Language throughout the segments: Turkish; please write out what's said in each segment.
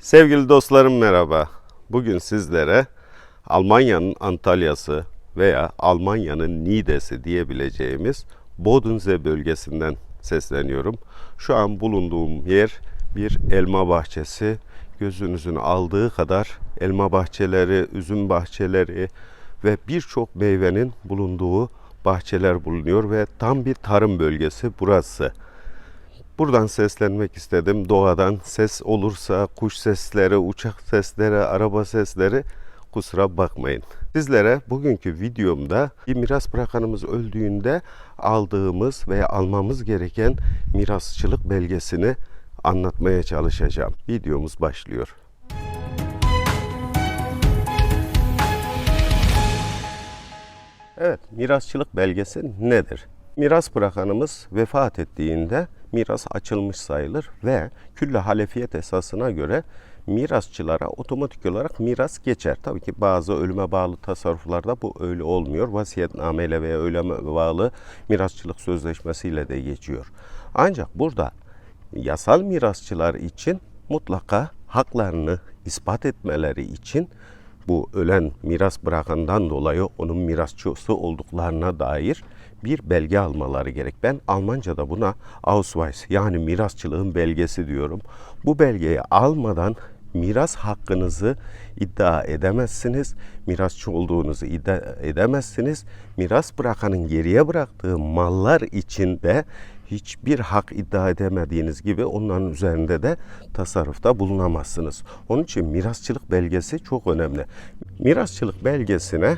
Sevgili dostlarım merhaba. Bugün sizlere Almanya'nın Antalya'sı veya Almanya'nın Niğde'si diyebileceğimiz Bodense bölgesinden sesleniyorum. Şu an bulunduğum yer bir elma bahçesi. Gözünüzün aldığı kadar elma bahçeleri, üzüm bahçeleri ve birçok meyvenin bulunduğu bahçeler bulunuyor ve tam bir tarım bölgesi burası. Buradan seslenmek istedim. Doğadan ses olursa kuş sesleri, uçak sesleri, araba sesleri kusura bakmayın. Sizlere bugünkü videomda bir miras bırakanımız öldüğünde aldığımız veya almamız gereken mirasçılık belgesini anlatmaya çalışacağım. Videomuz başlıyor. Evet, mirasçılık belgesi nedir? Miras bırakanımız vefat ettiğinde miras açılmış sayılır ve külle halefiyet esasına göre mirasçılara otomatik olarak miras geçer. Tabii ki bazı ölüme bağlı tasarruflarda bu öyle olmuyor. Vasiyetnameyle veya ölüme bağlı mirasçılık sözleşmesiyle de geçiyor. Ancak burada yasal mirasçılar için mutlaka haklarını ispat etmeleri için bu ölen miras bırakandan dolayı onun mirasçısı olduklarına dair bir belge almaları gerek. Ben Almanca'da buna Ausweis yani mirasçılığın belgesi diyorum. Bu belgeyi almadan miras hakkınızı iddia edemezsiniz. Mirasçı olduğunuzu iddia edemezsiniz. Miras bırakanın geriye bıraktığı mallar içinde hiçbir hak iddia edemediğiniz gibi onların üzerinde de tasarrufta bulunamazsınız. Onun için mirasçılık belgesi çok önemli. Mirasçılık belgesine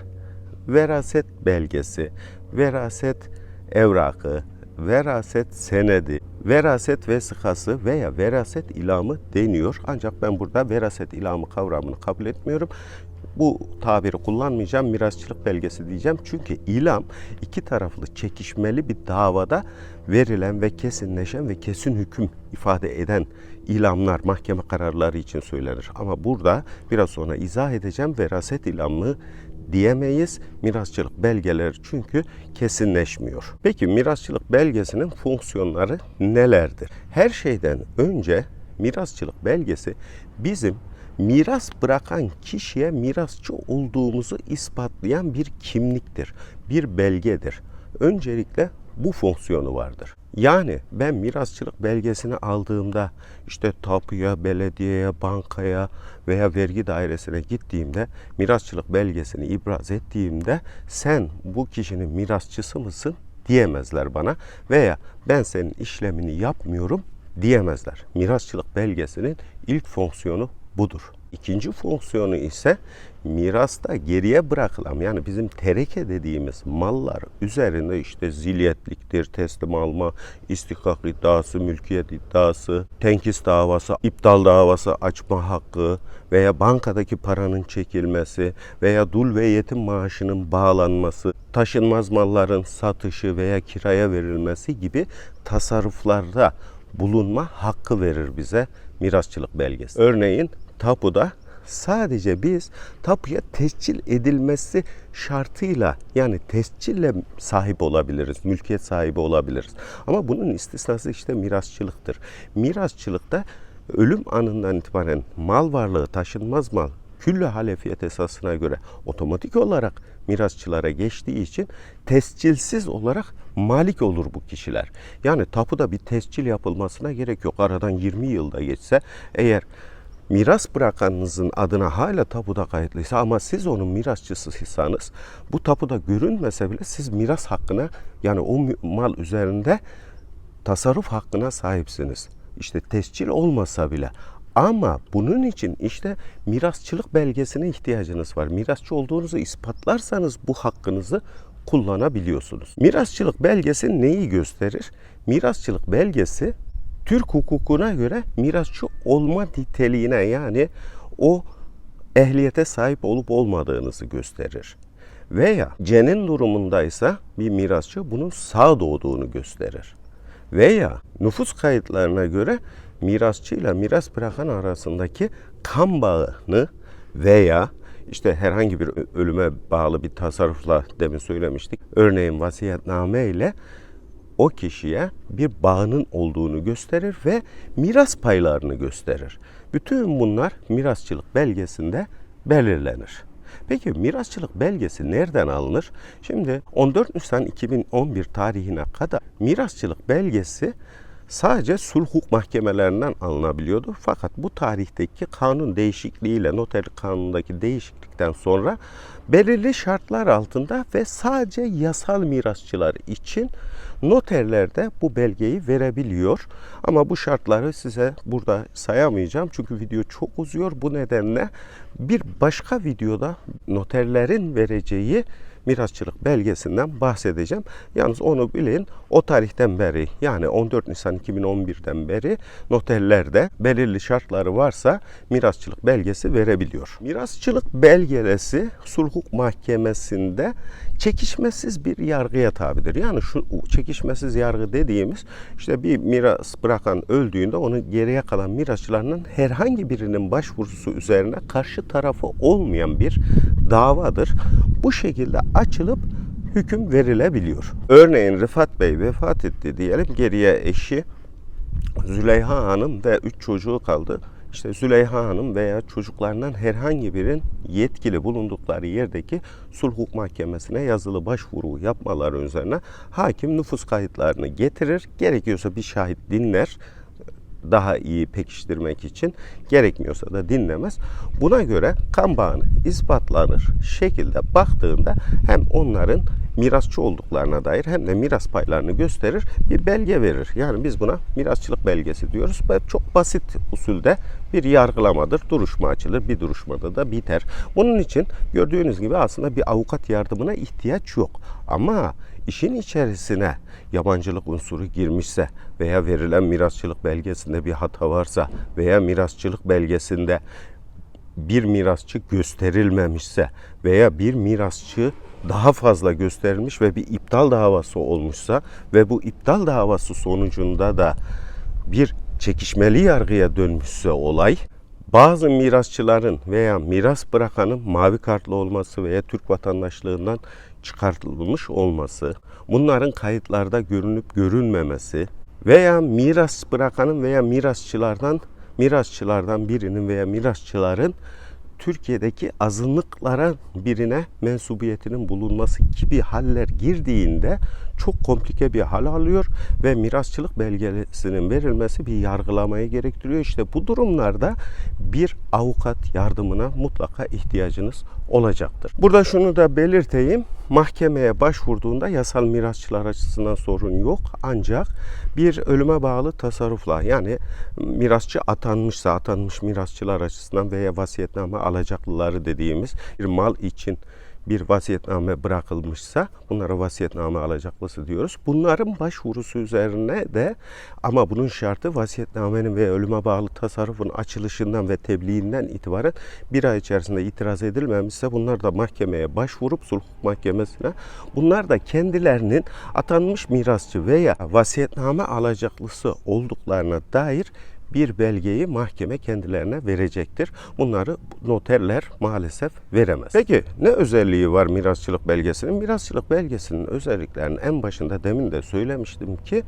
veraset belgesi, veraset evrakı, veraset senedi, veraset vesikası veya veraset ilamı deniyor. Ancak ben burada veraset ilamı kavramını kabul etmiyorum. Bu tabiri kullanmayacağım, mirasçılık belgesi diyeceğim. Çünkü ilam iki taraflı çekişmeli bir davada verilen ve kesinleşen ve kesin hüküm ifade eden ilamlar mahkeme kararları için söylenir. Ama burada biraz sonra izah edeceğim veraset ilamı diyemeyiz. Mirasçılık belgeleri çünkü kesinleşmiyor. Peki mirasçılık belgesinin fonksiyonları nelerdir? Her şeyden önce mirasçılık belgesi bizim miras bırakan kişiye mirasçı olduğumuzu ispatlayan bir kimliktir, bir belgedir. Öncelikle bu fonksiyonu vardır. Yani ben mirasçılık belgesini aldığımda işte tapuya, belediyeye, bankaya veya vergi dairesine gittiğimde mirasçılık belgesini ibraz ettiğimde sen bu kişinin mirasçısı mısın diyemezler bana veya ben senin işlemini yapmıyorum diyemezler. Mirasçılık belgesinin ilk fonksiyonu budur. İkinci fonksiyonu ise mirasta geriye bırakılan yani bizim tereke dediğimiz mallar üzerinde işte zilyetliktir, teslim alma, istikak iddiası, mülkiyet iddiası, tenkis davası, iptal davası açma hakkı veya bankadaki paranın çekilmesi veya dul ve yetim maaşının bağlanması, taşınmaz malların satışı veya kiraya verilmesi gibi tasarruflarda bulunma hakkı verir bize mirasçılık belgesi. Örneğin tapuda sadece biz tapuya tescil edilmesi şartıyla yani tescille sahip olabiliriz, mülkiyet sahibi olabiliriz. Ama bunun istisnası işte mirasçılıktır. Mirasçılıkta ölüm anından itibaren mal varlığı, taşınmaz mal, küllü halefiyet esasına göre otomatik olarak mirasçılara geçtiği için tescilsiz olarak malik olur bu kişiler. Yani tapuda bir tescil yapılmasına gerek yok. Aradan 20 yılda geçse eğer miras bırakanınızın adına hala tapuda kayıtlıysa ama siz onun mirasçısıysanız bu tapuda görünmese bile siz miras hakkına yani o mal üzerinde tasarruf hakkına sahipsiniz. İşte tescil olmasa bile ama bunun için işte mirasçılık belgesine ihtiyacınız var. Mirasçı olduğunuzu ispatlarsanız bu hakkınızı kullanabiliyorsunuz. Mirasçılık belgesi neyi gösterir? Mirasçılık belgesi Türk hukukuna göre mirasçı olma niteliğine yani o ehliyete sahip olup olmadığınızı gösterir. Veya cenin durumundaysa bir mirasçı bunun sağ doğduğunu gösterir. Veya nüfus kayıtlarına göre mirasçıyla miras bırakan arasındaki kan bağını veya işte herhangi bir ölüme bağlı bir tasarrufla demin söylemiştik. Örneğin vasiyetname ile o kişiye bir bağının olduğunu gösterir ve miras paylarını gösterir. Bütün bunlar mirasçılık belgesinde belirlenir. Peki mirasçılık belgesi nereden alınır? Şimdi 14 Nisan 2011 tarihine kadar mirasçılık belgesi sadece sulh hukuk mahkemelerinden alınabiliyordu. Fakat bu tarihteki kanun değişikliğiyle noterlik kanunundaki değişiklikten sonra belirli şartlar altında ve sadece yasal mirasçılar için noterler de bu belgeyi verebiliyor. Ama bu şartları size burada sayamayacağım çünkü video çok uzuyor. Bu nedenle bir başka videoda noterlerin vereceği mirasçılık belgesinden bahsedeceğim. Yalnız onu bilin o tarihten beri yani 14 Nisan 2011'den beri noterlerde belirli şartları varsa mirasçılık belgesi verebiliyor. Mirasçılık belgesi sulh hukuk mahkemesinde çekişmesiz bir yargıya tabidir. Yani şu çekişmesiz yargı dediğimiz işte bir miras bırakan öldüğünde onun geriye kalan mirasçılarının herhangi birinin başvurusu üzerine karşı tarafı olmayan bir davadır. Bu şekilde açılıp hüküm verilebiliyor. Örneğin Rıfat Bey vefat etti diyelim geriye eşi Züleyha Hanım ve üç çocuğu kaldı. İşte Züleyha Hanım veya çocuklarından herhangi birinin yetkili bulundukları yerdeki sulh hukuk mahkemesine yazılı başvuru yapmaları üzerine hakim nüfus kayıtlarını getirir. Gerekiyorsa bir şahit dinler daha iyi pekiştirmek için gerekmiyorsa da dinlemez. Buna göre kan bağını ispatlanır şekilde baktığında hem onların mirasçı olduklarına dair hem de miras paylarını gösterir bir belge verir. Yani biz buna mirasçılık belgesi diyoruz ve çok basit usulde bir yargılamadır. Duruşma açılır, bir duruşmada da biter. Bunun için gördüğünüz gibi aslında bir avukat yardımına ihtiyaç yok. Ama işin içerisine yabancılık unsuru girmişse veya verilen mirasçılık belgesinde bir hata varsa veya mirasçılık belgesinde bir mirasçı gösterilmemişse veya bir mirasçı daha fazla gösterilmiş ve bir iptal davası olmuşsa ve bu iptal davası sonucunda da bir çekişmeli yargıya dönmüşse olay bazı mirasçıların veya miras bırakanın mavi kartlı olması veya Türk vatandaşlığından çıkartılmış olması, bunların kayıtlarda görünüp görünmemesi veya miras bırakanın veya mirasçılardan mirasçılardan birinin veya mirasçıların Türkiye'deki azınlıklara birine mensubiyetinin bulunması gibi haller girdiğinde çok komplike bir hal alıyor ve mirasçılık belgesinin verilmesi bir yargılamayı gerektiriyor. İşte bu durumlarda bir avukat yardımına mutlaka ihtiyacınız olacaktır. Burada şunu da belirteyim. Mahkemeye başvurduğunda yasal mirasçılar açısından sorun yok. Ancak bir ölüme bağlı tasarrufla yani mirasçı atanmışsa atanmış mirasçılar açısından veya vasiyetname alacaklıları dediğimiz bir mal için bir vasiyetname bırakılmışsa bunlara vasiyetname alacaklısı diyoruz. Bunların başvurusu üzerine de ama bunun şartı vasiyetnamenin ve ölüme bağlı tasarrufun açılışından ve tebliğinden itibaren bir ay içerisinde itiraz edilmemişse bunlar da mahkemeye başvurup sulh mahkemesine bunlar da kendilerinin atanmış mirasçı veya vasiyetname alacaklısı olduklarına dair bir belgeyi mahkeme kendilerine verecektir. Bunları noterler maalesef veremez. Peki ne özelliği var mirasçılık belgesinin? Mirasçılık belgesinin özelliklerinin en başında demin de söylemiştim ki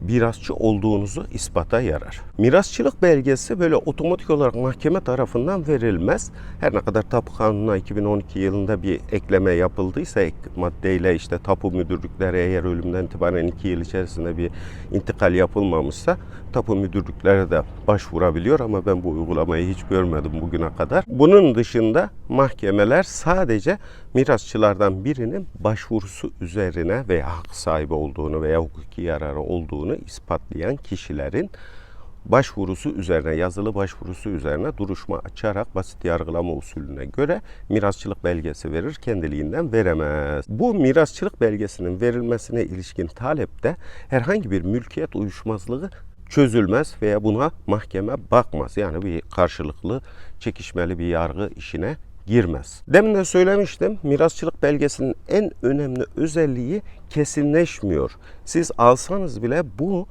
mirasçı olduğunuzu ispata yarar. Mirasçılık belgesi böyle otomatik olarak mahkeme tarafından verilmez. Her ne kadar tapu kanununa 2012 yılında bir ekleme yapıldıysa ek maddeyle işte tapu müdürlükleri eğer ölümden itibaren 2 yıl içerisinde bir intikal yapılmamışsa tapu müdürlüklere de başvurabiliyor ama ben bu uygulamayı hiç görmedim bugüne kadar. Bunun dışında mahkemeler sadece mirasçılardan birinin başvurusu üzerine veya hak sahibi olduğunu veya hukuki yararı olduğunu ispatlayan kişilerin başvurusu üzerine, yazılı başvurusu üzerine duruşma açarak basit yargılama usulüne göre mirasçılık belgesi verir, kendiliğinden veremez. Bu mirasçılık belgesinin verilmesine ilişkin talepte herhangi bir mülkiyet uyuşmazlığı çözülmez veya buna mahkeme bakmaz. Yani bir karşılıklı çekişmeli bir yargı işine girmez. Demin de söylemiştim mirasçılık belgesinin en önemli özelliği kesinleşmiyor. Siz alsanız bile bu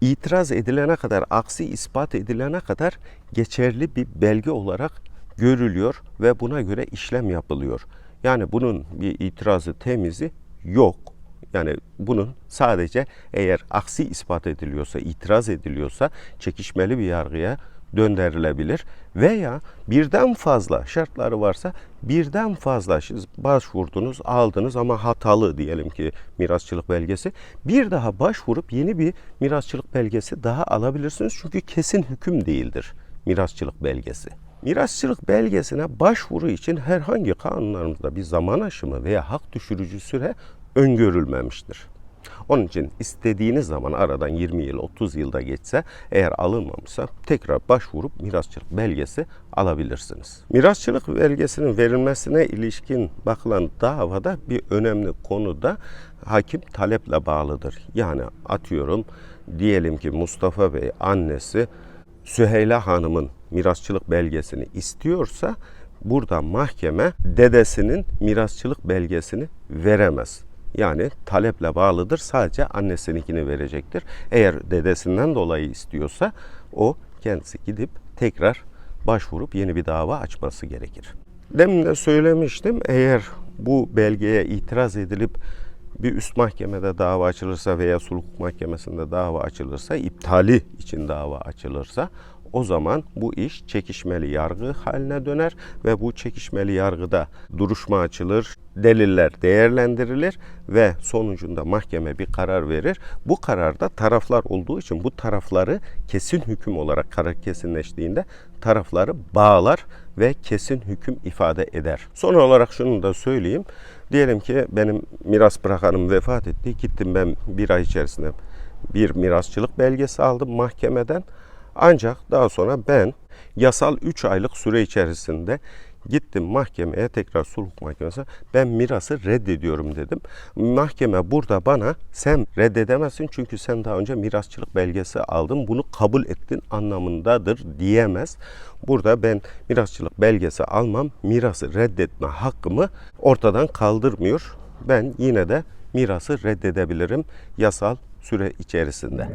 itiraz edilene kadar, aksi ispat edilene kadar geçerli bir belge olarak görülüyor ve buna göre işlem yapılıyor. Yani bunun bir itirazı temizi yok. Yani bunun sadece eğer aksi ispat ediliyorsa, itiraz ediliyorsa çekişmeli bir yargıya döndürülebilir veya birden fazla şartları varsa birden fazla siz başvurdunuz aldınız ama hatalı diyelim ki mirasçılık belgesi bir daha başvurup yeni bir mirasçılık belgesi daha alabilirsiniz çünkü kesin hüküm değildir mirasçılık belgesi. Mirasçılık belgesine başvuru için herhangi kanunlarımızda bir zaman aşımı veya hak düşürücü süre öngörülmemiştir. Onun için istediğiniz zaman aradan 20 yıl 30 yılda geçse eğer alınmamışsa tekrar başvurup mirasçılık belgesi alabilirsiniz. Mirasçılık belgesinin verilmesine ilişkin bakılan davada bir önemli konu da hakim taleple bağlıdır. Yani atıyorum diyelim ki Mustafa Bey annesi Süheyla Hanım'ın mirasçılık belgesini istiyorsa burada mahkeme dedesinin mirasçılık belgesini veremez. Yani taleple bağlıdır. Sadece annesininkini verecektir. Eğer dedesinden dolayı istiyorsa o kendisi gidip tekrar başvurup yeni bir dava açması gerekir. Demin de söylemiştim. Eğer bu belgeye itiraz edilip bir üst mahkemede dava açılırsa veya sulh mahkemesinde dava açılırsa, iptali için dava açılırsa o zaman bu iş çekişmeli yargı haline döner ve bu çekişmeli yargıda duruşma açılır, deliller değerlendirilir ve sonucunda mahkeme bir karar verir. Bu kararda taraflar olduğu için bu tarafları kesin hüküm olarak karar kesinleştiğinde tarafları bağlar ve kesin hüküm ifade eder. Son olarak şunu da söyleyeyim. Diyelim ki benim miras bırakanım vefat etti. Gittim ben bir ay içerisinde bir mirasçılık belgesi aldım mahkemeden. Ancak daha sonra ben yasal 3 aylık süre içerisinde gittim mahkemeye tekrar sulh mahkemesine ben mirası reddediyorum dedim. Mahkeme burada bana sen reddedemezsin çünkü sen daha önce mirasçılık belgesi aldın bunu kabul ettin anlamındadır diyemez. Burada ben mirasçılık belgesi almam mirası reddetme hakkımı ortadan kaldırmıyor. Ben yine de mirası reddedebilirim yasal süre içerisinde.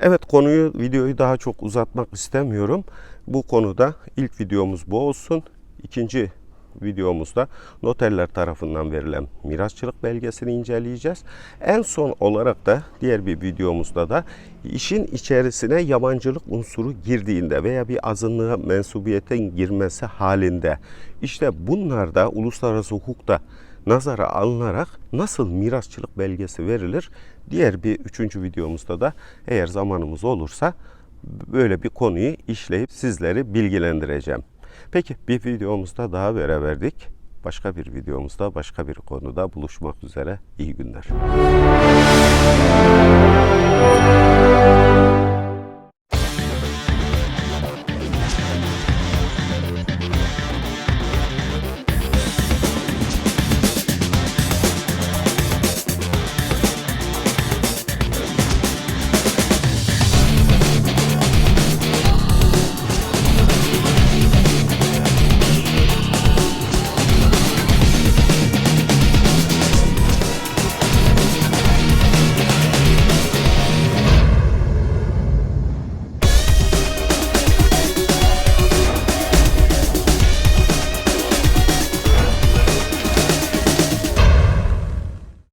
Evet konuyu videoyu daha çok uzatmak istemiyorum. Bu konuda ilk videomuz bu olsun. İkinci videomuzda noterler tarafından verilen mirasçılık belgesini inceleyeceğiz. En son olarak da diğer bir videomuzda da işin içerisine yabancılık unsuru girdiğinde veya bir azınlığa mensubiyetin girmesi halinde işte bunlar da uluslararası hukukta nazara alınarak nasıl mirasçılık belgesi verilir? Diğer bir üçüncü videomuzda da eğer zamanımız olursa böyle bir konuyu işleyip sizleri bilgilendireceğim. Peki bir videomuzda daha beraberdik. Başka bir videomuzda başka bir konuda buluşmak üzere. İyi günler.